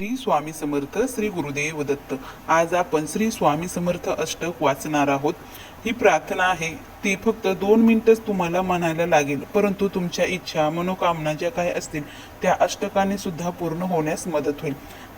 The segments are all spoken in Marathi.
श्री स्वामी समर्थ श्री गुरुदेव दत्त. आज आपण श्री स्वामी समर्थ अष्टक वाचणार आहोत. ही प्रार्थना आहे. ती फक्त दोन मिनिटच तुम्हाला म्हणायला लागेल. परंतु तुमच्या इच्छा मनोकामना ज्या काही असतील त्या अष्टकाने सुद्धा पूर्ण होण्यास मदत होईल.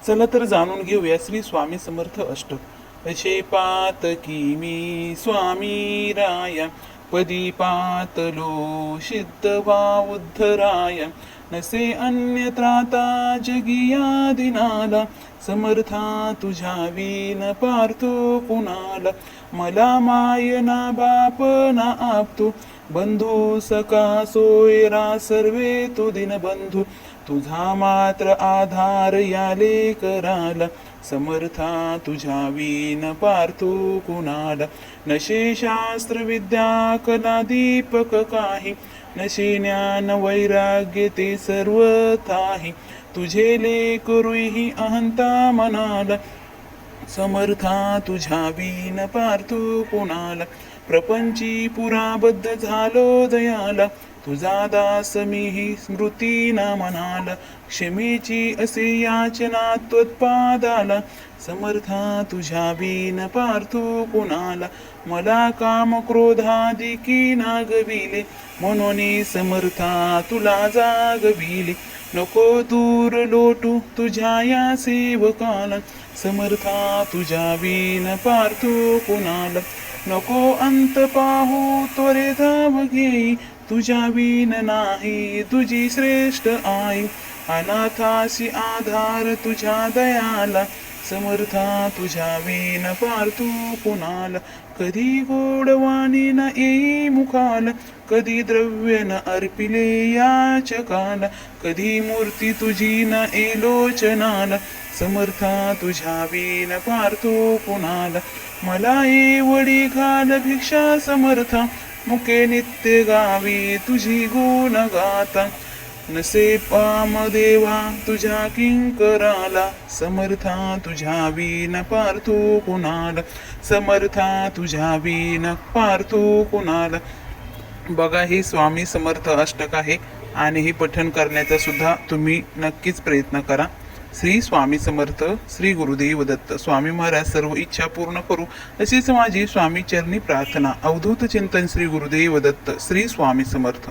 चला तर जाणून घेऊया श्री स्वामी समर्थ अष्टक. असे पात की मी स्वामी राया पदी पातलो सिद्ध वा उद्धराया. नसे अन्यत्राता जगिया दिनाला समर्था तुझ्या विन पार्थो कुणाला. मला माय ना बाप ना आपतो बंधू सका सोयरा सर्वे तू दिनबंधू. तुझा मात्र आधार याले कराला समर्था तुझ्या विन पार्थो कुणाला. नशे शास्त्र विद्या कला दीपक काही नशे ज्ञान वैराग्य ते सर्व काही. तुझे लेकरुही अहंता मनाला. समर्था तुझ्या विन पार्थू कोणाला. प्रपंची पुराबद्ध झालो दयाला. तुझा दास मीही स्मृतीना म्हणाल. क्षमेची असे याचना त्वत्पादाला समर्था तुझ्या विन पार्थू कुणाला. मला काम क्रोधादिकी नागविले. म्हणून समर्था तुला जागविले. नको दूर लोटू तुझ्या या सेवकाला. समर्था तुझ्या विन पार्थू कुणाला. नको अंत पाहू त्वरे धाव घेई. तुझ्या विन नाही तुझी श्रेष्ठ आई. अनाथासी आधार तुझ्या दयाला समर्था तुझ्या विन पार्थू कुणाला. कधी गोडवाणी न येई मुखाल कधी द्रव्य न अर्पिले याचकाल. कधी मूर्ती तुझी न एलोचनाल समर्था तुझ्या विन पार्थो कुणाला. मला एवढी घाल भिक्षा समर्था मुके नित्य गावी तुझी गुण गाता नसे पाम देवा तुझ्या किंकराला. समर्था तुझ्या वीन पार्थो कुणाला. समर्था तुझ्या वीन पार्थो कुणाला. बघा हे स्वामी समर्थ अष्टक आहे आणि हे पठण करण्याचा सुद्धा तुम्ही नक्कीच प्रयत्न करा. श्री स्वामी समर्थ श्री गुरुदेव दत्त स्वामी महाराज सर्व इच्छा पूर्ण करू अशीच माझी स्वामी चरणी प्रार्थना अवधूत चिंतन श्री गुरुदेव दत्त श्री स्वामी समर्थ.